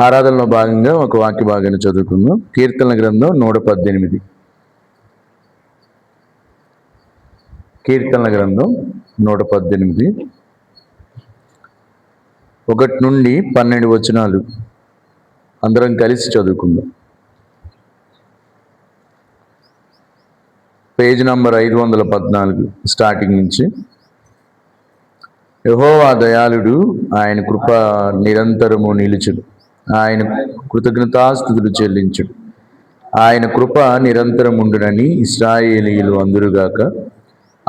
ఆరాధనలో భాగంగా ఒక వాక్య భాగాన్ని చదువుకుందాం. కీర్తన గ్రంథం నూట పద్దెనిమిది. కీర్తన గ్రంథం నూట పద్దెనిమిది. ఒకటి నుండి పన్నెండు వచనాలు. అందరం కలిసి చదువుకుందాం. పేజ్ నంబర్ ఐదు వందల పద్నాలుగు స్టార్టింగ్ నుంచి. యహోవా దయాళుడు ఆయన కృప నిరంతరము నిలుచుడు ఆయన కృతజ్ఞతాస్థుతులు చెల్లించుడు ఆయన కృప నిరంతరం ఉండునని ఇస్రాయేలీయులు అందురుగాక.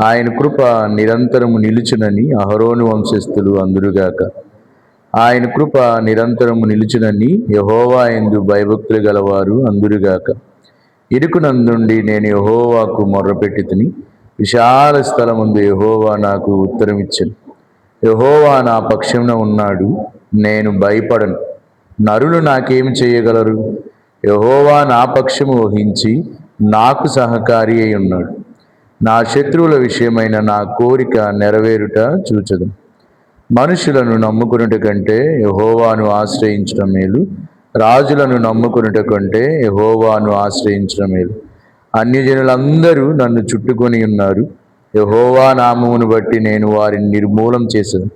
ఆయన కృప నిరంతరము నిలుచునని అహరోను వంశస్థులు అందురుగాక. ఆయన కృప నిరంతరము నిలుచునని యహోవా ఎందు భయభక్తులు గలవారు అందురుగాక. ఇరుకునందుండి నేను యహోవాకు మొర్రపెట్టి తిని విశాల స్థలముందు యహోవా నాకు ఉత్తరమిచ్చను. యహోవా నా పక్షంలో ఉన్నాడు నేను భయపడను. నరులు నాకేమి చేయగలరు? యహోవా నా పక్షము వహించి నాకు సహకారి అయి ఉన్నాడు. నా శత్రువుల విషయమైన నా కోరిక నెరవేరుట చూచదు. మనుషులను నమ్ముకునుట కంటే యహోవాను ఆశ్రయించడం మేలు. రాజులను నమ్ముకునుట కంటే యహోవాను ఆశ్రయించడం మేలు. అన్యజనులందరూ నన్ను చుట్టుకొని ఉన్నారు. యహోవా నామమును బట్టి నేను వారిని నిర్మూలం చేశాను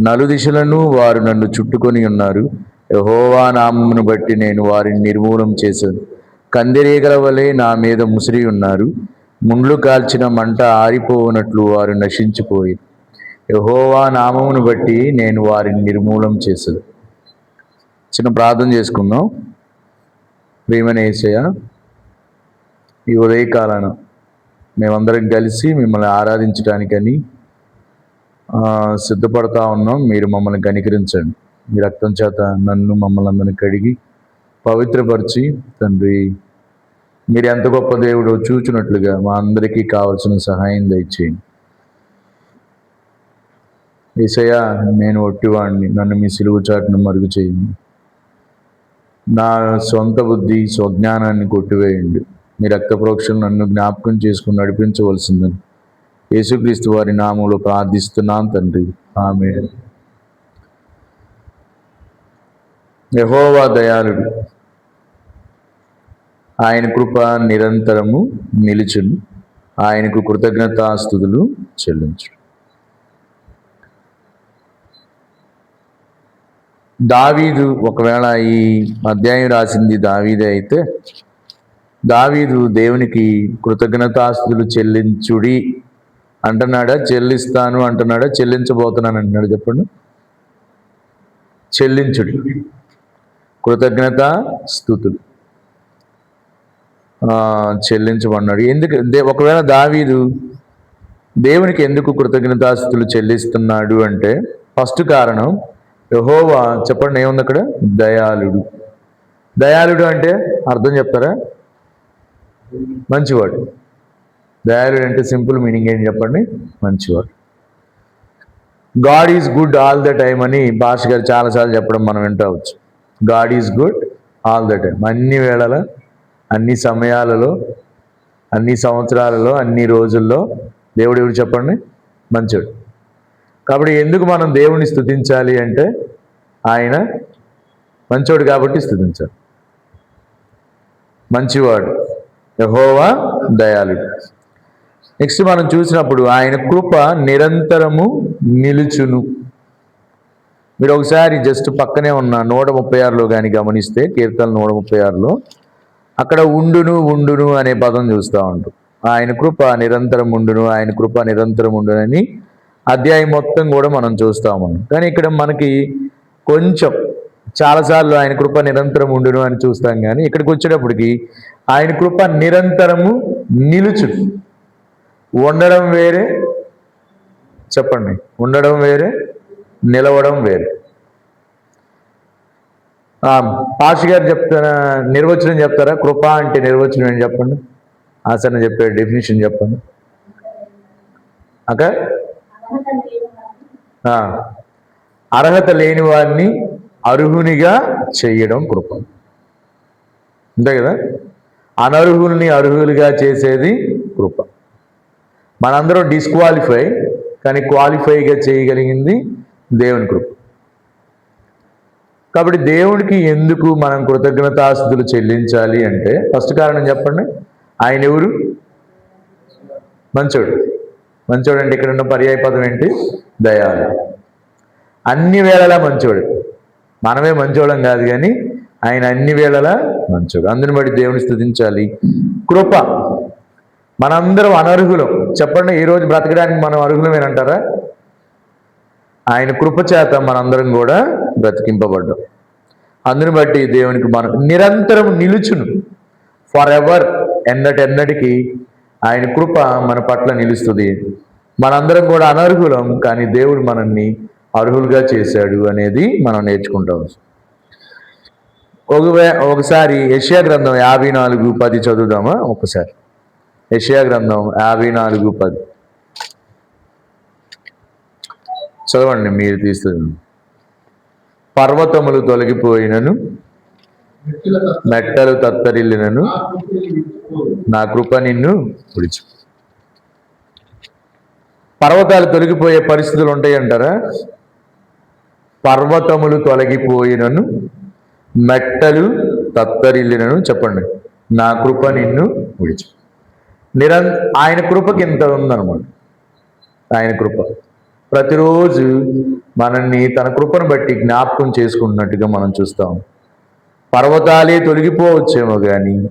నలుదిశలను వారు నన్ను చుట్టుకొని ఉన్నారు. యహోవా నామమును బట్టి నేను వారిని నిర్మూలం చేశాను. కందిరీగల వలె నా మీద ముసిరి ఉన్నారు. ముండ్లు కాల్చిన మంట ఆరిపోవునట్లు వారు నశించిపోయి యహోవా నామమును బట్టి నేను వారిని నిర్మూలం చేశాను. చిన్న ప్రార్థన చేసుకుందాం. ప్రియమైన ఈ ఉదయకాలను మేమందరం కలిసి మిమ్మల్ని ఆరాధించడానికని సిద్ధపడతా ఉన్నాం. మీరు మమ్మల్ని కనికరించండి. మీ రక్తం చేత నన్ను మమ్మల్ని అందరినీ కడిగి పవిత్రపరిచి తండ్రి మీరు ఎంత గొప్ప దేవుడో చూచినట్లుగా మా అందరికీ కావలసిన సహాయం దయచేయండి. ఏసయ్య నేను ఒట్టివాడిని నన్ను మీ సిలువు చాటును మరుగు చేయండి. నా సొంత బుద్ధి స్వజ్ఞానాన్ని కొట్టివేయండి. మీ రక్త ప్రోక్షణ నన్ను జ్ఞాపకం చేసుకుని నడిపించవలసిందని యేసుక్రీస్తు వారి నామంలో ప్రార్థిస్తున్నాను తండ్రి. ఆమె యహోవా దయాళుడు. ఆయన కృప నిరంతరము నిలుచును. ఆయనకు కృతజ్ఞతాస్థుతులు చెల్లించు దావీదు ఒకవేళ ఈ అధ్యాయం రాసింది దావీదే అయితే దావీదు దేవునికి కృతజ్ఞతాస్తులు చెల్లించుడి అంటున్నాడా? చెల్లిస్తాను అంటున్నాడా? చెల్లించబోతున్నాను అంటున్నాడు. చెప్పండి. చెల్లించుడి. కృతజ్ఞత స్థుతులు. చెల్లించమన్నాడు ఎందుకు? దే- ఒకవేళ దావీదు దేవునికి ఎందుకు కృతజ్ఞతాస్తులు చెల్లిస్తున్నాడు అంటే ఫస్ట్ కారణం యహోవా చెప్పండి ఏముంది అక్కడ? దయాళుడు. దయాళుడు అంటే అర్థం చెప్తారా? మంచివాడు. దయాళుడు అంటే సింపుల్ మీనింగ్ ఏంటి చెప్పండి? మంచివాడు. God is good all the time అని భాష గారు చాలాసార్లు చెప్పడం మనం వింటవచ్చు God is good all the time అన్ని వేళల అన్ని సమయాలలో అన్ని సంవత్సరాలలో అన్ని రోజుల్లో దేవుడు ఎవరు చెప్పండి? మంచోడు. కాబట్టి ఎందుకు మనం దేవుణ్ణి స్థుతించాలి అంటే ఆయన మంచోడు కాబట్టి స్థుతించాలి మంచివాడు. యహోవా దయాళుడు. నెక్స్ట్ మనం చూసినప్పుడు ఆయన కృప నిరంతరము నిలుచును. మీరు ఒకసారి జస్ట్ పక్కనే ఉన్న నూట ముప్పై ఆరులో కానీ గమనిస్తే కీర్తన నూట ముప్పై ఆరులో అక్కడ ఉండును ఉండును అనే పదం చూస్తూ ఉంటాం ఆయన కృప నిరంతరం ఉండును ఆయన కృప నిరంతరం ఉండునని అధ్యాయం మొత్తం కూడా మనం చూస్తాము కానీ ఇక్కడ మనకి కొంచెం చాలాసార్లు ఆయన కృప నిరంతరం ఉండును అని చూస్తాం కానీ ఇక్కడికి వచ్చేటప్పటికి ఆయన కృప నిరంతరము నిలుచు ఉండడం వేరే చెప్పండి. ఉండడం వేరే నిలవడం వేరే. పాష్ గారు చెప్తారా నిర్వచనం చెప్తారా? కృప అంటే నిర్వచనం ఏం చెప్పండి? ఆసన చెప్పే డెఫినేషన్ చెప్పండి. అక్క అర్హత లేని వారిని అర్హునిగా చేయడం కృప. అంతే కదా? అనర్హుల్ని అర్హులుగా చేసేది కృప. మనందరం డిస్క్వాలిఫై కానీ క్వాలిఫైగా చేయగలిగింది దేవుని కృప. కాబట్టి దేవుడికి ఎందుకు మనం కృతజ్ఞతాస్థుతులు చెల్లించాలి అంటే ఫస్ట్ కారణం చెప్పండి. ఆయన ఎవరు? మంచోడు. మంచోడు అంటే ఇక్కడ ఉన్న పర్యాయ పదం ఏంటి? దయాలు అన్ని వేళలా మంచోడు. మనమే మంచోళం కాదు కానీ ఆయన అన్ని వేళలా మంచోడు. అందుని బట్టి దేవుని స్థుతించాలి. కృప. మనందరం అనర్హులం. చెప్పండి ఈరోజు బ్రతకడానికి మనం అర్హులమేనంటారా? ఆయన కృప చేత మనందరం కూడా బ్రతికింపబడ్డాం అందుని బట్టి దేవునికి మనం నిరంతరం నిలుచును. ఫర్ ఎవర్ ఎన్నటి ఎన్నటికి ఆయన కృప మన పట్ల నిలుస్తుంది. మనందరం కూడా అనర్హులం కానీ దేవుడు మనల్ని అర్హులుగా చేశాడు అనేది మనం నేర్చుకుంటాం. ఒకవే ఒకసారి యెషయా గ్రంథం యాభై నాలుగు పది చదువుదామా? ఒకసారి. యెషయా గ్రంథం యాభై నాలుగు పది. చదవండి మీరు తీస్తుంది పర్వతములు తొలగిపోయినను. మెట్టలు తత్తరిల్లినను. నా కృప నిన్ను విడిచి. పర్వతాలు తొలగిపోయే పరిస్థితులు ఉంటాయి అంటారా పర్వతములు తొలగిపోయినను. మెట్టలు తత్తరిల్లినను. చెప్పండి. నా కృప నిన్ను విడిచి. నిరం ఆయన కృపకి ఇంత ఉందన్నమాట? ఆయన కృప. ప్రతిరోజు మనల్ని తన కృపను బట్టి జ్ఞాపకం చేసుకున్నట్టుగా మనం చూస్తాం. పర్వతాలే తొలగిపోవచ్చేమో కానీ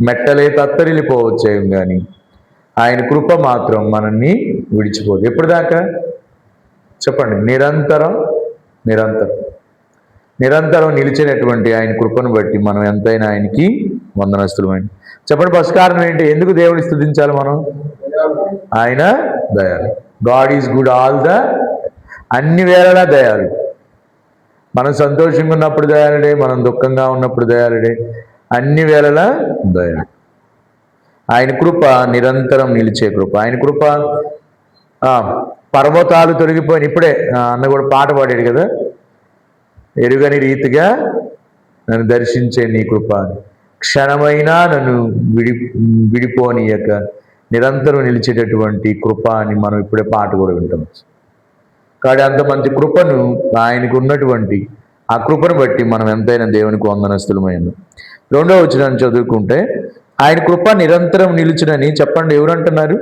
మెట్టలే తత్తరిల్లిపోవచ్చేమో కానీ ఆయన కృప మాత్రం మనల్ని విడిచిపోదు. ఎప్పటిదాకా చెప్పండి. నిరంతరం నిరంతరం. నిరంతరం నిలిచినటువంటి ఆయన కృపను బట్టి మనం ఎంతైనా ఆయనకి వందనస్తులమైన చెప్పండి ఫస్ట్ కారణం ఏంటి? ఎందుకు దేవుని స్థుతించాలి మనం? ఆయన దయాలు. God is good all the అన్ని వేళలా దయాలు మనం సంతోషంగా ఉన్నప్పుడు దయాలుడే మనం దుఃఖంగా ఉన్నప్పుడు దయాలుడే అన్ని వేళలా దయాలు ఆయన కృప నిరంతరం నిలిచే కృప. ఆయన కృప పర్వతాలు తొలగిపోయిన ఇప్పుడే అన్న కూడా పాట పాడాడు కదా. ఎరుగని రీతిగా నన్ను దర్శించే నీ కృప. క్షణమైనా నన్ను విడి విడిపోనీయక. నిరంతరం నిలిచేటటువంటి కృప అని మనం ఇప్పుడే పాట కూడా వింటాం. కాబట్టి అంత మంచి కృపను ఆయనకు ఉన్నటువంటి ఆ కృపను బట్టి మనం ఎంతైనా దేవునికి వందనస్తులమైంది రెండో వచ్చిన చదువుకుంటే ఆయన కృప నిరంతరం నిలిచినని చెప్పండి ఎవరు అంటున్నారు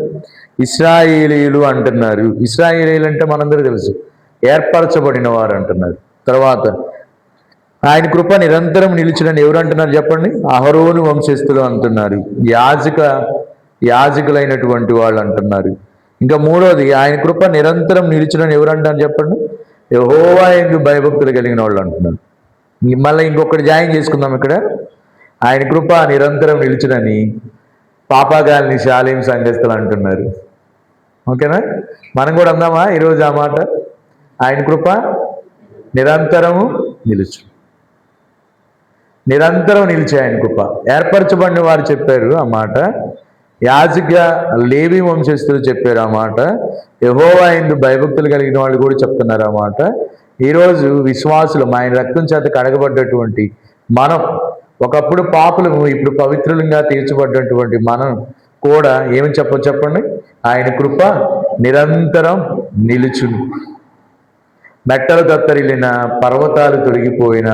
ఇస్రాయేలీలు అంటున్నారు. ఇస్రాయేలీలు అంటే మనందరూ తెలుసు. ఏర్పరచబడిన వారు అంటున్నారు. తర్వాత ఆయన కృప నిరంతరం నిలిచినని ఎవరు అంటున్నారు చెప్పండి? అహరోను వంశస్థులు అంటున్నారు. యాజక యాజకులైనటువంటి వాళ్ళు అంటున్నారు. ఇంకా మూడోది ఆయన కృప నిరంతరం నిలిచినని ఎవరంటారు చెప్పండి? యహోవా ఎందు భయభక్తులు కలిగిన వాళ్ళు అంటున్నారు. మళ్ళీ ఇంకొకటి జాయిన్ చేసుకుందాం ఇక్కడ. ఆయన కృప నిరంతరం నిలిచినని పాపాగాల్ని శాలీం సంఘస్థులు అంటున్నారు. ఓకేనా? మనం కూడా అందామా ఈరోజు ఆ మాట? ఆయన కృప నిరంతరము నిలుచు. నిరంతరం నిలిచే ఆయన కృప. ఏర్పరచబడిన వారు చెప్పారు ఆ మాట. యాజక లేవి వంశస్థులు చెప్పారు ఆ మాట. యహోవా ఇందు భయభక్తులు కలిగిన వాళ్ళు కూడా చెప్తున్నారు ఆ మాట. ఈరోజు విశ్వాసులు ఆయన రక్తం చేత కడగబడ్డటువంటి మనం ఒకప్పుడు పాపులము ఇప్పుడు పవిత్రులంగా తీర్చబడ్డటువంటి మనం కూడా ఏమి చెప్ప చెప్పండి? ఆయన కృప నిరంతరం నిలుచును. మెట్టలు దత్తరిల్లిన పర్వతాలు తొలగిపోయిన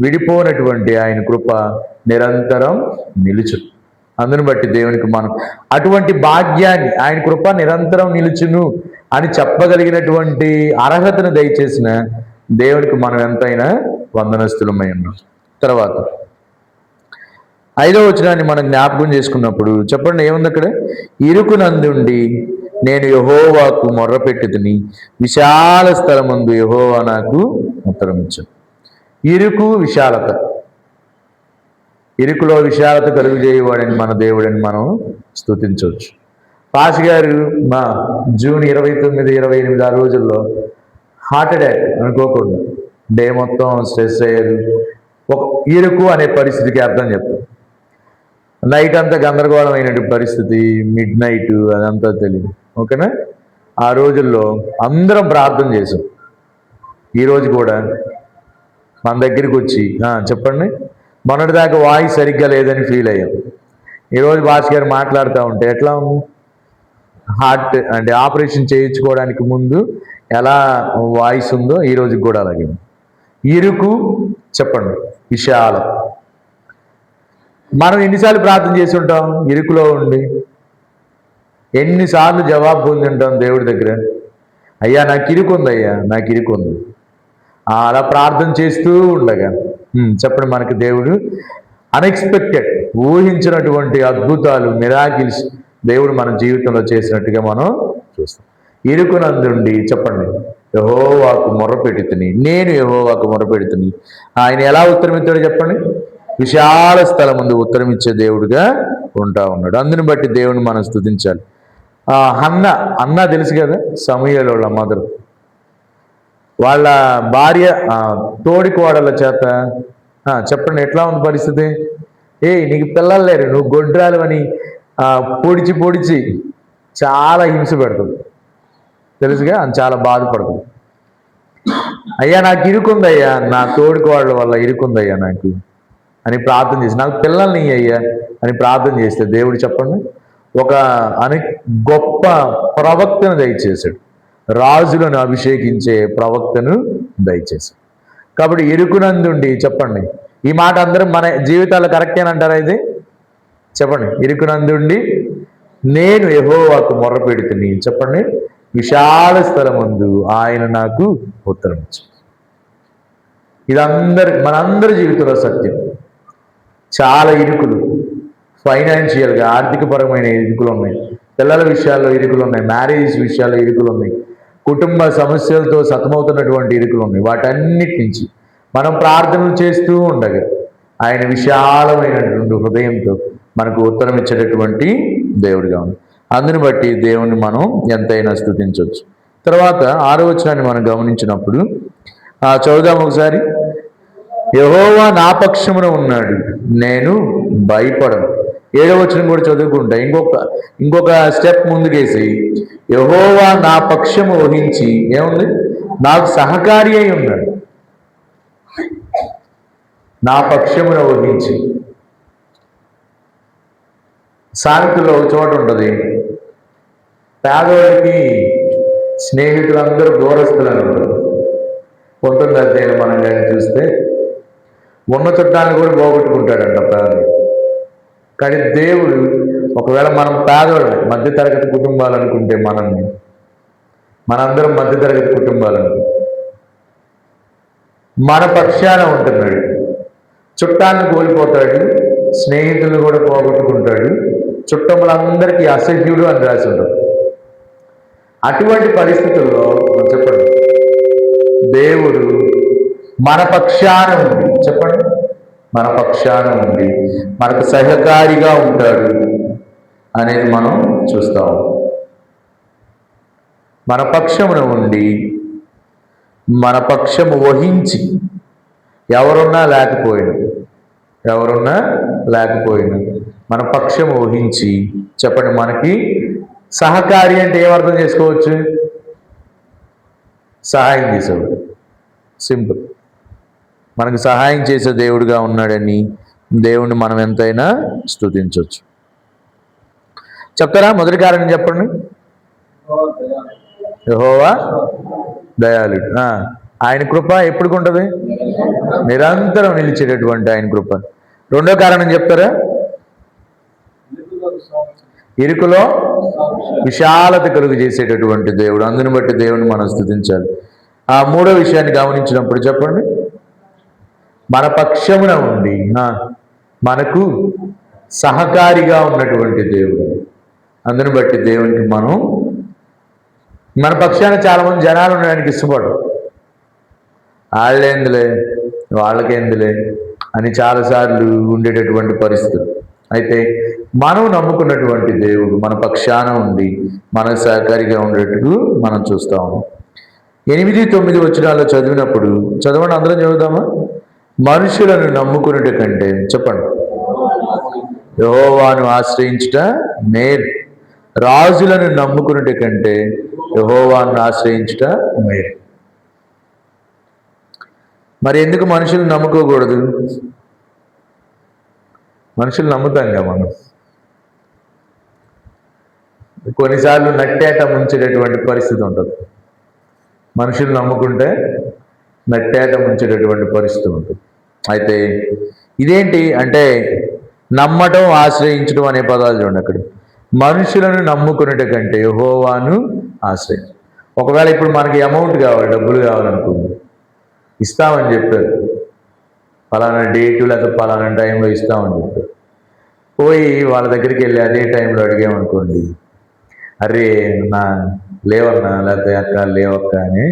విడిపోనటువంటి ఆయన కృప నిరంతరం నిలుచు అందును బట్టి దేవునికి మనం అటువంటి భాగ్యాన్ని ఆయన కృప నిరంతరం నిలుచును అని చెప్పగలిగినటువంటి అర్హతను దయచేసిన దేవునికి మనం ఎంతైనా వందనస్తులమై ఉన్నాం. తర్వాత ఐదో వచనాన్ని మనం జ్ఞాపకం చేసుకున్నప్పుడు చెప్పండి ఏముంది అక్కడ? ఇరుకునందుండి నేను యహోవాకు మొర్రపెట్టుతుని విశాల స్థలమందు యహోవా నాకు ఉత్తరం ఇచ్చాను ఇరుకు విశాలత. ఇరుకులో విశాలత కలుగు చేయవాడని మన దేవుడని మనం స్థుతించవచ్చు పాస్ గారు మా జూన్ ఇరవై తొమ్మిది ఇరవై ఎనిమిది ఆ రోజుల్లో హార్ట్ అటాక్ అనుకోకుండా డే మొత్తం స్ట్రెస్ అయ్యారు ఒక ఇరుకు అనే పరిస్థితికి అర్థం చెప్తాం. నైట్ అంతా గందరగోళమైనటువంటి పరిస్థితి మిడ్ నైట్ అదంతా తెలియదు. ఓకేనా? ఆ రోజుల్లో అందరం ప్రార్థన చేసాం ఈరోజు కూడా మన దగ్గరికి వచ్చి చెప్పండి. మొన్నటిదాకా వాయిస్ సరిగ్గా లేదని ఫీల్ అయ్యాం ఈరోజు భాస్కర్ మాట్లాడుతూ ఉంటే ఎట్లా ఉంది? హార్ట్ అంటే ఆపరేషన్ చేయించుకోవడానికి ముందు ఎలా వాయిస్ ఉందో ఈరోజుకి కూడా అలాగే ఇరుకు చెప్పండి విశాలం మనం ఎన్నిసార్లు ప్రార్థన చేసి ఉంటాం? ఇరుకులో ఉండి. ఎన్నిసార్లు జవాబు పొంది ఉంటాం దేవుడి దగ్గర? అయ్యా నాకు ఇరుకుంది అయ్యా నాకు ఇరుకుంది అలా ప్రార్థన చేస్తూ ఉండగా చెప్పండి మనకి దేవుడు. అన్ఎక్స్పెక్టెడ్ ఊహించినటువంటి అద్భుతాలు మిరాకిల్స్ దేవుడు మన జీవితంలో చేసినట్టుగా మనం చూస్తాం. ఇరుకునందుండి చెప్పండి. యహోవాకు మొరపెడుతుని నేను యహోవాకు మొరపెడుతుని. ఆయన ఎలా ఉత్తరమిస్తాడో చెప్పండి. విశాల స్థలం ముందు ఉత్తరమిచ్చే దేవుడుగా ఉంటా ఉన్నాడు. అందుని బట్టి దేవుని మనం స్తుతించాలి. అన్న అన్న తెలుసు కదా సమయంలో వాళ్ళ మదర్. వాళ్ళ భార్య తోడి కోడల చేత. చెప్పండి ఎట్లా ఉంది పరిస్థితి? ఏ నీకు పిల్లలు లేరు నువ్వు గొడ్రాలు అని పొడిచి పొడిచి చాలా హింస పెడుతుంది. తెలుసుగా? అని చాలా బాధపడుతుంది. అయ్యా నాకు ఇరుకుందయ్యా నా తోడి వల్ల ఇరుకుందయ్యా నాకు అని ప్రార్థన చేసి నాకు పిల్లల్ని అయ్యా అని ప్రార్థన చేస్తే దేవుడు చెప్పండి ఒక అని గొప్ప ప్రవక్తను దయచేశాడు. రాజులను అభిషేకించే ప్రవక్తను దయచేసి. కాబట్టి ఇరుకునందుండి చెప్పండి. ఈ మాట అందరం మన జీవితాలు కరెక్టేనంటారా ఇది? చెప్పండి. ఇరుకునందుండి నేను యెహోవాకు మొర్ర పెడుతుని చెప్పండి. విశాల స్థలమందు ఆయన నాకు ఉత్తరం ఇచ్చాడు. ఇదందరి మనందరి జీవితంలో సత్యం. చాలా ఇరుకులు. ఫైనాన్షియల్గా ఆర్థికపరమైన ఇరుకులు ఉన్నాయి. పిల్లల విషయాల్లో ఇరుకులు ఉన్నాయి. మ్యారేజ్ విషయాల్లో ఇరుకులు ఉన్నాయి. కుటుంబ సమస్యలతో సతమవుతున్నటువంటి ఇరుకులు ఉన్నాయి. వాటన్నిటి నుంచి మనం ప్రార్థనలు చేస్తూ ఉండగా ఆయన విశాలమైనటువంటి హృదయంతో మనకు ఉత్తరం ఇచ్చేటటువంటి దేవుడిగా ఉంది. అందుని బట్టి దేవుని మనం ఎంతైనా స్థుతించవచ్చు. తర్వాత ఆరో వచనాన్ని మనం గమనించినప్పుడు ఆ చదువుదాం ఒకసారి. యహోవా నా పక్షమున ఉన్నాడు నేను భయపడను. ఏడవ వచనం కూడా చదువుకుంటా. ఇంకొక ఇంకొక స్టెప్ ముందుకేసి యహోవా నా పక్షము వహించి ఏముంది? నాకు సహకారి అయి ఉన్నాడు. నా పక్షమును వహించి. సామెతలో ఒక చోట ఉంటుంది. పేదవాడికి స్నేహితులందరూ దూరస్తులని ఉంటారు. పంతొమ్మిది మనం కానీ చూస్తే ఉన్న చుట్టాన్ని కూడా పోగొట్టుకుంటాడంట పేదలు కానీ దేవుడు ఒకవేళ మనం పేదవాళ్ళం మధ్యతరగతి కుటుంబాలు అనుకుంటే మనల్ని మనందరం మధ్యతరగతి కుటుంబాలు మన పక్షాన ఉంటున్నాడు. చుట్టాన్ని కోల్పోతాడు స్నేహితులను కూడా పోగొట్టుకుంటాడు చుట్టములందరికీ అసహ్యుడు అని రాసి ఉంటాడు. అటువంటి పరిస్థితుల్లో చెప్పండి. దేవుడు మన పక్షాన ఉంది. చెప్పండి. మన పక్షాన ఉండి మనకు సహకారిగా ఉంటాడు అనేది మనం చూస్తాం. మన పక్షమున ఉండి మన పక్షము వహించి ఎవరున్నా లేకపోయాడు ఎవరున్నా లేకపోయాడు మన పక్షము వహించి చెప్పండి మనకి సహకారి అంటే ఏమర్థం చేసుకోవచ్చు? సహాయం చేసేవాడు. సింపుల్. మనకు సహాయం చేసే దేవుడుగా ఉన్నాడని దేవుణ్ణి మనం ఎంతైనా స్థుతించవచ్చు చెప్తారా? మొదటి కారణం చెప్పండి. యహోవా దయాళుడు. ఆయన కృప ఎప్పుడు ఉంటుంది? నిరంతరం నిలిచేటటువంటి ఆయన కృప. రెండో కారణం చెప్తారా? ఇరుకులో విశాలత కలుగు చేసేటటువంటి దేవుడు. అందుని బట్టి దేవుని మనం స్థుతించాలి ఆ మూడో విషయాన్ని గమనించినప్పుడు చెప్పండి. మన పక్షమున ఉండి మనకు సహకారిగా ఉన్నటువంటి దేవుడు. అందుని బట్టి దేవునికి మనం మన పక్షాన చాలామంది జనాలు ఉండడానికి ఇష్టపడరు. వాళ్ళేందులే వాళ్ళకేందులే అని చాలాసార్లు ఉండేటటువంటి పరిస్థితులు. అయితే మనం నమ్ముకున్నటువంటి దేవుడు మన పక్షాన ఉండి మన సహకారిగా ఉండేటట్టు మనం చూస్తాము. ఎనిమిది తొమ్మిది వచనాల్లో చదివినప్పుడు చదవండి అందరం చదువుదామా? మనుషులను నమ్ముకున్నట కంటే చెప్పండి. యహోవాను ఆశ్రయించుట మేలు. రాజులను నమ్ముకున్నట కంటే యహోవాను ఆశ్రయించుట మేలు. మరి ఎందుకు మనుషులు నమ్ముకోకూడదు? మనుషులు నమ్ముతాంగా మనం. కొన్నిసార్లు నట్టేట ముంచేటటువంటి పరిస్థితి ఉంటుంది. మనుషులు నమ్ముకుంటే నట్టేట ఉంచేటటువంటి పరిస్థితి ఉంటుంది. అయితే ఇదేంటి అంటే నమ్మటం ఆశ్రయించడం అనే పదాలు చూడండి అక్కడ. మనుషులను నమ్ముకునేట కంటే యెహోవాను ఆశ్రయించు. ఒకవేళ ఇప్పుడు మనకి అమౌంట్ కావాలి డబ్బులు కావాలనుకుంది ఇస్తామని చెప్పారు. పలానా డేటు లేకపోతే పలానా టైంలో ఇస్తామని చెప్పారు. పోయి వాళ్ళ దగ్గరికి వెళ్ళి అదే టైంలో అడిగామనుకోండి అరే నా లేవన్నా లేకపోతే అక్క లేవక్క అని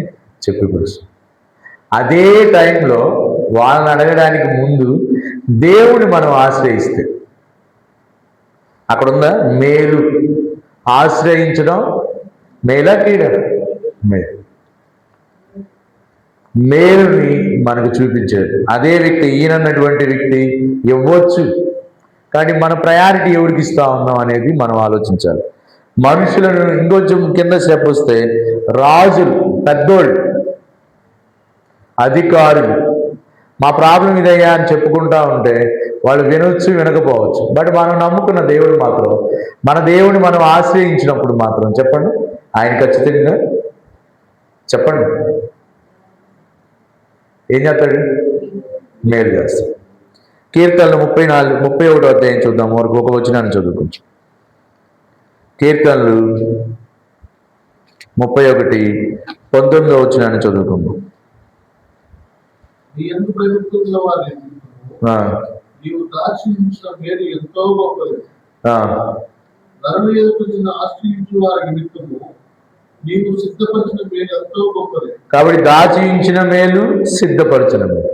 చెప్పి పిలుస్తాం అదే టైంలో వాళ్ళని అడగడానికి ముందు దేవుని మనం ఆశ్రయిస్తే. అక్కడ ఉందా మేలు. ఆశ్రయించడం మేలా కీడ? మేలు. మేలుని మనకు చూపించాడు. అదే వ్యక్తి ఈయనన్నటువంటి వ్యక్తి ఇవ్వచ్చు. కానీ మన ప్రయారిటీ ఎవరికి ఇస్తా ఉన్నాం అనేది మనం ఆలోచించాలి. మనుషులను ఇంకొంచెం కింద సేపు వస్తే రాజులు పెద్దోళ్ళు అధికారులు. మా ప్రాబ్లం ఇదయ్యా అని చెప్పుకుంటా ఉంటే వాళ్ళు వినొచ్చు వినకపోవచ్చు. బట్ మనం నమ్ముకున్న దేవుడు మాత్రం మన దేవుని మనం ఆశ్రయించినప్పుడు మాత్రం చెప్పండి. ఆయన ఖచ్చితంగా చెప్పండి. ఏం చేస్తాడు? మేలు చేస్తాడు. కీర్తనలు ముప్పై నాలుగు ముప్పై ఒకటి అధ్యాయం చూద్దాం. వరకు ఒక వచ్చినాన్ని చదువుకుంటాం కీర్తనలు ముప్పై ఒకటి పంతొమ్మిదో వచ్చినాన్ని చదువుకుందాం. ప్రభుత్వంలో వారి ఆ, నీవు మేలు ఎంతో గొప్పది. ధరలు ఆశ్రయించు వారి నిమిత్తము నీవు సిద్ధపరిచిన మేలు ఎంతో గొప్పది. కాబట్టి దాచించిన మేలు సిద్ధపరచిన మేలు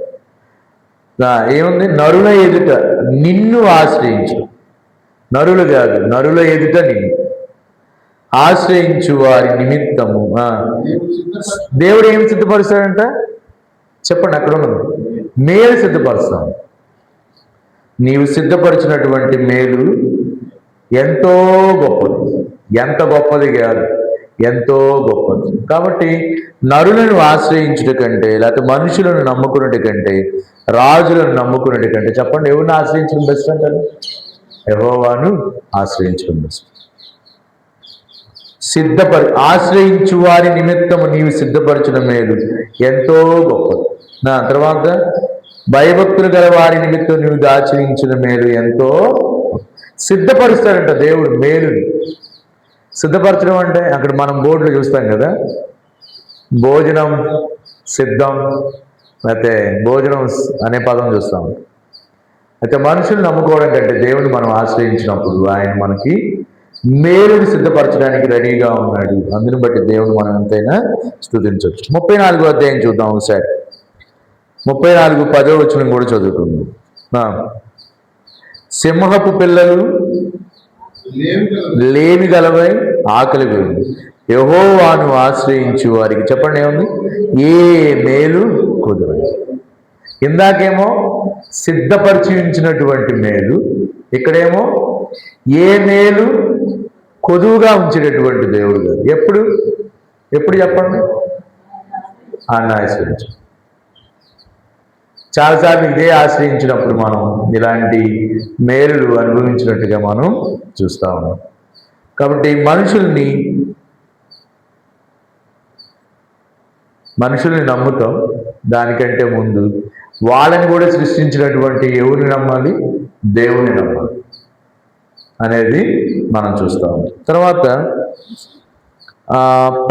ఏముంది? నరుల ఎదుట నిన్ను ఆశ్రయించు. నరులు కాదు నరుల ఎదుట నిన్ను ఆశ్రయించు వారి నిమిత్తము. దేవుడు ఏం సిద్ధపరుస్తాడంట? చెప్పండి అక్కడ ఉన్నది. మేలు సిద్ధపరుస్తాను నీవు సిద్ధపరిచినటువంటి మేలు ఎంతో గొప్పది. ఎంత గొప్పది కాదు ఎంతో గొప్పది. కాబట్టి నరులను ఆశ్రయించుట కంటే లేకపోతే మనుషులను నమ్ముకున్నటి కంటే రాజులను నమ్ముకున్నటి కంటే చెప్పండి ఎవరిని ఆశ్రయించడం బెస్ట్ అంటారు? ఎవోవాను ఆశ్రయించడం బెస్ట్. సిద్ధపరి ఆశ్రయించు వారి నిమిత్తము నీవు సిద్ధపరచడం మేలు. ఎంతో గొప్పది. నా తర్వాత భయభక్తులు గల వారి నిమిత్తం నీవు దాచరించిన మేలు. ఎంతో సిద్ధపరుస్తాడంట దేవుడు మేలుని సిద్ధపరచడం అంటే అక్కడ మనం బోర్డులో చూస్తాం కదా భోజనం సిద్ధం లేకపోతే భోజనం అనే పదం చూస్తాం. అయితే మనుషులు నమ్ముకోవడం కంటే దేవుని మనం ఆశ్రయించినప్పుడు ఆయన మనకి మేలుని సిద్ధపరచడానికి రెడీగా ఉన్నాడు. అందుని బట్టి దేవుని మనం ఎంతైనా స్థుతించవచ్చు. ముప్పై నాలుగు అధ్యాయం చూద్దాం ఒకసారి. ముప్పై నాలుగు పదో వచ్చిన కూడా చదువుతుంది సింహపు పిల్లలు లేమి గలవై ఆకలి వేయండి యహోవాను ఆశ్రయించు వారికి చెప్పండి ఏముంది? ఏ మేలు కుదరదు. ఇందాకేమో సిద్ధపరిచి ఉంచినటువంటి మేలు ఇక్కడేమో ఏ మేలు కొదువుగా ఉంచేటటువంటి దేవుడు గారు. ఎప్పుడు? ఎప్పుడు చెప్పండి? ఆయన చాలాసార్లు ఇదే ఆశ్రయించినప్పుడు మనం ఇలాంటి మేలులు అనుభవించినట్టుగా మనం చూస్తా ఉన్నాం. కాబట్టి మనుషుల్ని మనుషుల్ని నమ్ముతాం. దానికంటే ముందు వాళ్ళని కూడా సృష్టించినటువంటి ఎవరిని నమ్మాలి? దేవుని నమ్మాలి. అనేది మనం చూస్తాం. తర్వాత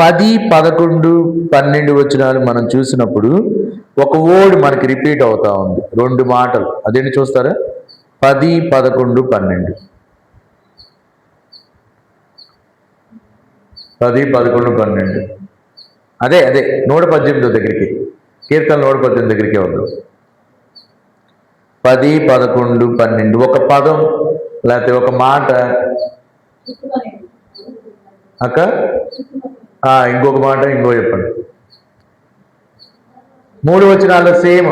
పది పదకొండు పన్నెండు వచనాలు మనం చూసినప్పుడు ఒక వర్డ్ మనకి రిపీట్ అవుతా ఉంది. రెండు మాటలు. అదేంటి చూస్తారా? పది పదకొండు పన్నెండు. పది పదకొండు పన్నెండు. అదే అదే నూట పద్దెనిమిదో దగ్గరికి. కీర్తన నూట పద్దెనిమిది దగ్గరికి వద్దాం. పది పదకొండు పన్నెండు. ఒక పదం లేకపోతే ఒక మాట. అక్క? ఇంకొక మాట ఇంకో చెప్పండి. మూడు వచనాల్లో సేమ్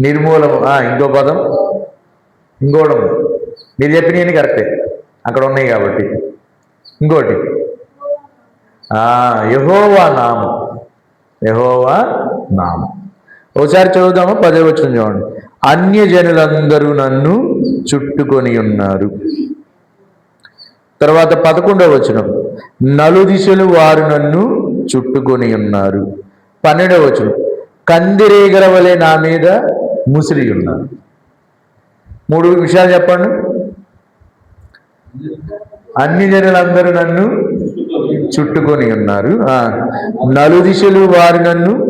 నిర్మూలము. ఇంకో పదం. ఇంకోటి మీరు చెప్పినవి కరెక్టే. అక్కడ ఉన్నాయి కాబట్టి. ఇంకోటి. యహోవా నామం. యహోవా నామం. ఒకసారి చదువుదాము పదే వచ్చిన చూడండి. అన్యజనులందరూ నన్ను చుట్టుకొని ఉన్నారు. తర్వాత పదకొండవ వచనం. నలుదిశలు వారు నన్ను చుట్టుకొని ఉన్నారు. పన్నెండవ వచనం. కందిరేగల వలె నా మీద ముసిరి ఉన్నారు. మూడు విషయాలు చెప్పండి. అన్ని జనులందరూ నన్ను చుట్టుకొని ఉన్నారు. నలుదిశలు వారు నన్ను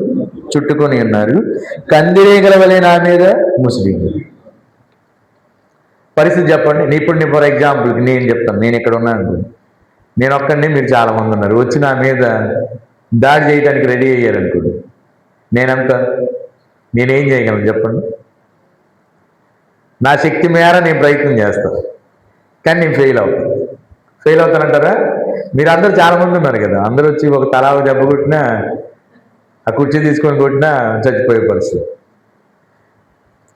చుట్టుకొని ఉన్నారు. కందిరీగల వలె నా మీద ముస్లింలు పరిస్థితి చెప్పండి. నీ ఇప్పుడు నేను ఫర్ ఎగ్జాంపుల్ నేను చెప్తాను. నేను ఇక్కడ ఉన్నాను నేను ఒక్కడిని మీరు చాలా మంది ఉన్నారు. వచ్చి నా మీద దాడి చేయడానికి రెడీ అయ్యారనుకోండి నేనంత? నేనేం చేయగలను చెప్పండి. నా శక్తి మేర నేను ప్రయత్నం చేస్తాను కానీ నేను ఫెయిల్ అవుతాను ఫెయిల్ అవుతానంటారా? మీరు అందరూ చాలా మంది ఉన్నారు కదా. అందరూ వచ్చి ఒక తలా దెబ్బ కొట్టినా ఆ కుర్చీ తీసుకొని కొట్టినా చచ్చిపోయే పరిస్థితి.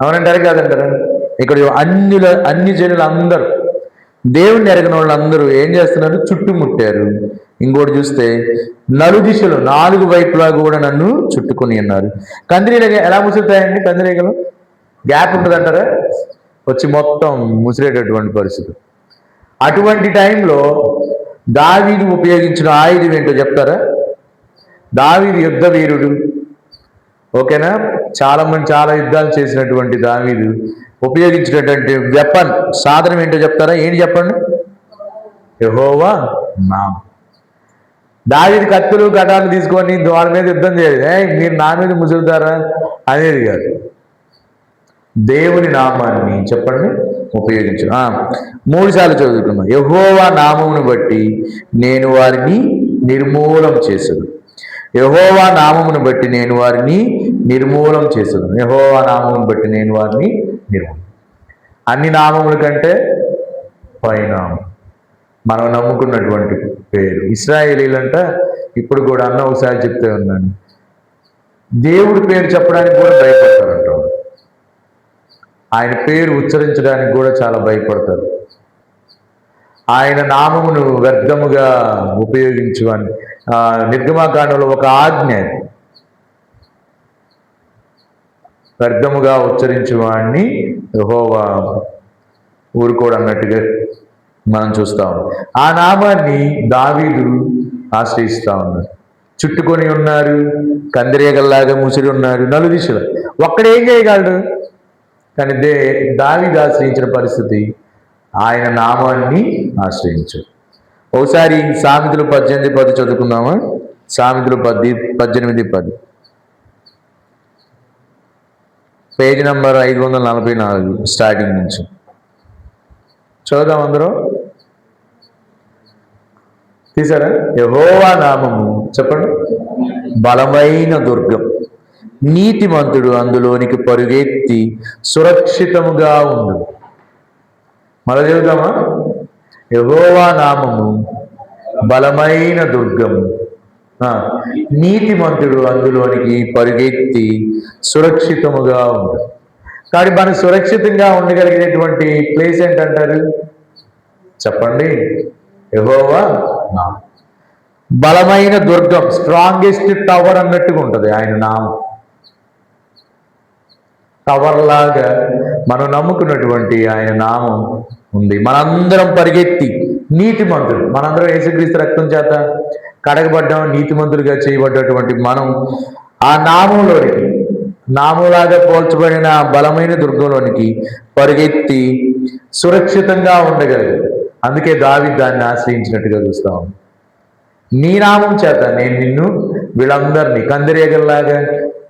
అవునంటారా కాదంటారా? ఇక్కడ అన్యుల అన్ని జనులు అందరూ దేవుణ్ణి ఎరగిన వాళ్ళందరూ ఏం చేస్తున్నారు? చుట్టుముట్టారు. ఇంకోటి చూస్తే నలుదిశలు నాలుగు వైపులా కూడా నన్ను చుట్టుకొని ఉన్నారు. కందిరీగ ఎలా ముసురుతాయండి కందిరీగలు గ్యాప్ ఉంటుందంటారా? వచ్చి మొత్తం ముసిరేటటువంటి పరిస్థితి. అటువంటి టైంలో దావీదు ఉపయోగించిన ఆయుధం ఏంటో చెప్తారా? దావీది యుద్ధ వీరుడు. ఓకేనా? చాలా మంది చాలా యుద్ధాలు చేసినటువంటి దావీదు ఉపయోగించినటువంటి వెపన్ సాధనం ఏంటో చెప్తారా? ఏంటి చెప్పండి? యహోవా నామ. దావీది కత్తులు గటాలు తీసుకొని వాళ్ళ మీద యుద్ధం చేయలేదు మీరు నా మీద ముసురుతారా? అనేది కాదు. దేవుని నామాన్ని చెప్పండి ఉపయోగించు. మూడు సార్లు చదువుకున్నాం యహోవా నామమును బట్టి నేను వారిని నిర్మూలం చేశాను యహోవా నామమును బట్టి నేను వారిని నిర్మూలం చేశాను యహోవా నామమును బట్టి నేను వారిని నిర్మూలం. అన్ని నామముల కంటే పైనామం. మనం నమ్ముకున్నటువంటి పేరు. ఇస్రాయేలీలంట ఇప్పుడు కూడా అన్న ఒకసారి చెప్తే ఉన్నాను. దేవుడి పేరు చెప్పడానికి కూడా భయపడతారంట. ఆయన పేరు ఉచ్చరించడానికి కూడా చాలా భయపడతారు. ఆయన నామమును వ్యర్థముగా ఉపయోగించు అని నిర్గమాకాండంలో ఒక ఆజ్ఞ వ్యర్థముగా ఉచ్చరించే వాడిని యహోవా ఊరుకోడు అన్నట్టుగా మనం చూస్తాం ఆ నామాన్ని దావీదు ఆశ్రయిస్తా ఉన్నారు చుట్టుకొని ఉన్నారు కందిరేగల్లాగా ముసిరి ఉన్నారు నలుదిశలు ఒక్కడేం చేయగలడు? కానీ దే దావీదు ఆశ్రయించిన పరిస్థితి ఆయన నామాన్ని ఆశ్రయించు ఒకసారి సామెతలు పద్దెనిమిది పది చదువుకుందామా? సామెతలు పది పద్దెనిమిది పది. పేజీ నంబర్ ఐదు వందల నలభై నాలుగు స్టార్టింగ్ నుంచి. చదువుదాం అందరూ. తీసారా? యహోవా నామము. చెప్పండి. బలమైన దుర్గం. నీతిమంతుడు అందులోనికి పరుగెత్తి సురక్షితముగా ఉండు. మళ్ళీ చెబుతామా యహోవా నామము బలమైన దుర్గము. నీతిమంతుడు అందులోనికి పరిగెత్తి సురక్షితముగా ఉంటుంది కానీ మనం సురక్షితంగా ఉండగలిగినటువంటి ప్లేస్ ఏంటంటారు? చెప్పండి. యహోవా నామం. బలమైన దుర్గం స్ట్రాంగెస్ట్ టవర్ అన్నట్టుగా ఉంటుంది ఆయన నామం. టవర్ లాగా మనం నమ్ముకున్నటువంటి ఆయన నామం ఉంది. మనందరం పరిగెత్తి నీతిమంతుడు మనందరం ఏసుక్రీస్తు రక్తం చేత కడగబడ్డాం నీతిమంతులుగా చేయబడ్డటువంటి మనం. ఆ నామంలోనికి నామంలాగా పోల్చబడిన బలమైన దుర్గంలోనికి పరిగెత్తి సురక్షితంగా ఉండగలిగాడు అందుకే దావి దాన్ని ఆశ్రయించినట్టుగా చూస్తాం నీ నామం చేత నేను నిన్ను వీళ్ళందరినీ కందిరేగల్లాగా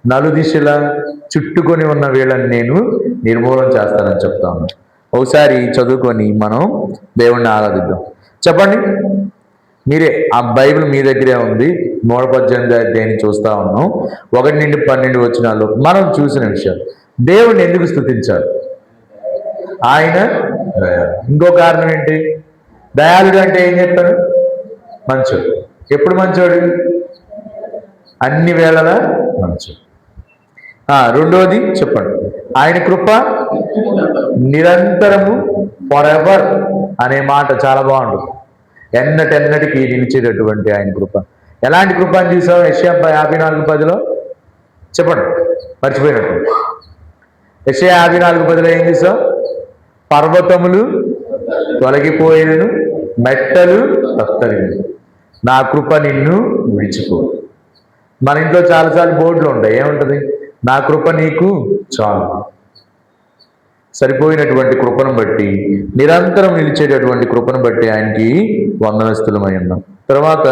నలుదిశలా చుట్టుకొని ఉన్న వీళ్ళని నేను నిర్మూలన చేస్తానని చెప్తాను ఒకసారి చదువుకొని మనం దేవుణ్ణి ఆరాధిద్దాం. చెప్పండి. మీరే ఆ బైబిల్ మీ దగ్గరే ఉంది. మూడు పద్దెనిమిది అధ్యాయం చూస్తా ఉన్నాం. ఒకటి నుండి పన్నెండు వచ్చినాలు మనం చూసిన విషయం. దేవుణ్ణి ఎందుకు స్థుతించాడు ఆయన ఇంకో కారణం ఏంటి? దయాళుడు అంటే ఏం చెప్పారు మంచోడు. ఎప్పుడు మంచోడు? అన్ని వేళలా మంచోడు. రెండోది చెప్పండి. ఆయన కృప నిరంతరము ఫర్ ఎవర్ అనే మాట చాలా బాగుంటుంది. ఎన్నటెన్నటికి నిలిచేటటువంటి ఆయన కృప. ఎలాంటి కృప అని చూసావు? యశ్యా యాభై నాలుగు పదిలో? చెప్పండి. మర్చిపోయినట్టు. యశ్యా యాభై నాలుగు పదిలో ఏం చూసావు? పర్వతములు తొలగిపోయినను మెట్టలు తత్తరిను నా కృప నిన్ను విడిచిపో. మన ఇంట్లో చాలాసార్లు బోర్డులు ఉంటాయి. ఏముంటది? నా కృప నీకు చాలు. సరిపోయినటువంటి కృపను బట్టి నిరంతరం నిలిచేటటువంటి కృపను బట్టి ఆయనకి వందనస్థులమై ఉన్నాం తర్వాత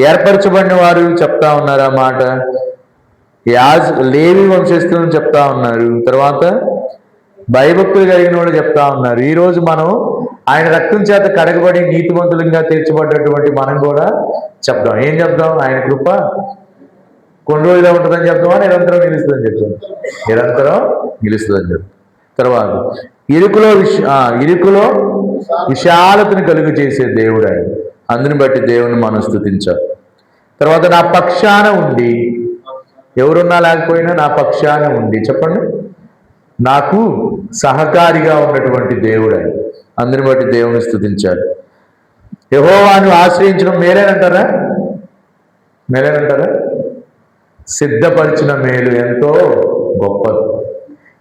ఏర్పరచబడిన వారు చెప్తా ఉన్నారు ఆ మాట. యాజ్ లేవి వంశస్థులను చెప్తా ఉన్నారు. తర్వాత భయభక్తులు కలిగిన వాళ్ళు చెప్తా ఉన్నారు. ఈ రోజు మనం ఆయన రక్తం చేత కడగబడి నీతిమంతులంగా తీర్చబడ్డటువంటి మనం కూడా చెప్దాం. ఏం చెప్దాం? ఆయన కృప కొన్ని రోజులు ఉంటుందని చెప్దామా? నిరంతరం నిలుస్తుందని చెప్తాం నిరంతరం నిలుస్తుందని చెప్తాం తర్వాత ఇరుకులో విశ ఇరుకులో విశాలతను కలుగు చేసే దేవుడు ఆయన. అందుని బట్టి దేవుని మనం స్థుతించాలి తర్వాత నా పక్షాన ఉండి ఎవరున్నా లేకపోయినా నా పక్షాన ఉండి చెప్పండి. నాకు సహకారిగా ఉన్నటువంటి దేవుడు ఆయన. అందుని బట్టి దేవుని స్థుతించాలి. యహోవాను ఆశ్రయించడం మేలేనంటారా? మేలేనంటారా? సిద్ధపరిచిన మేలు ఎంతో గొప్పది.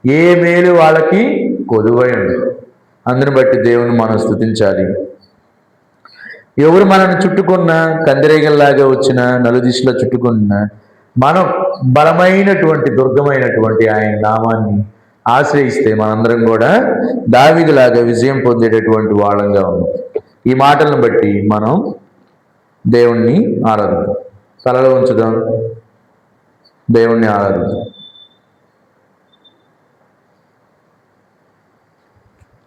ఏ మేలు వాళ్ళకి కొదువై ఉంది అందుని బట్టి దేవుని మనం స్థుతించాలి. ఎవరు మనల్ని చుట్టుకున్న కందిరేగల్లాగా వచ్చిన నలుదిశలో చుట్టుకున్న మనం బలమైనటువంటి దుర్గమైనటువంటి ఆయన నామాన్ని ఆశ్రయిస్తే మనందరం కూడా దావిదిలాగా విజయం పొందేటటువంటి వాళ్ళంగా ఉన్నాం. ఈ మాటలను బట్టి మనం దేవుణ్ణి ఆరాధిద్దాం. తలలో ఉంచుదాం. దేవుణ్ణి ఆరాధిద్దాం.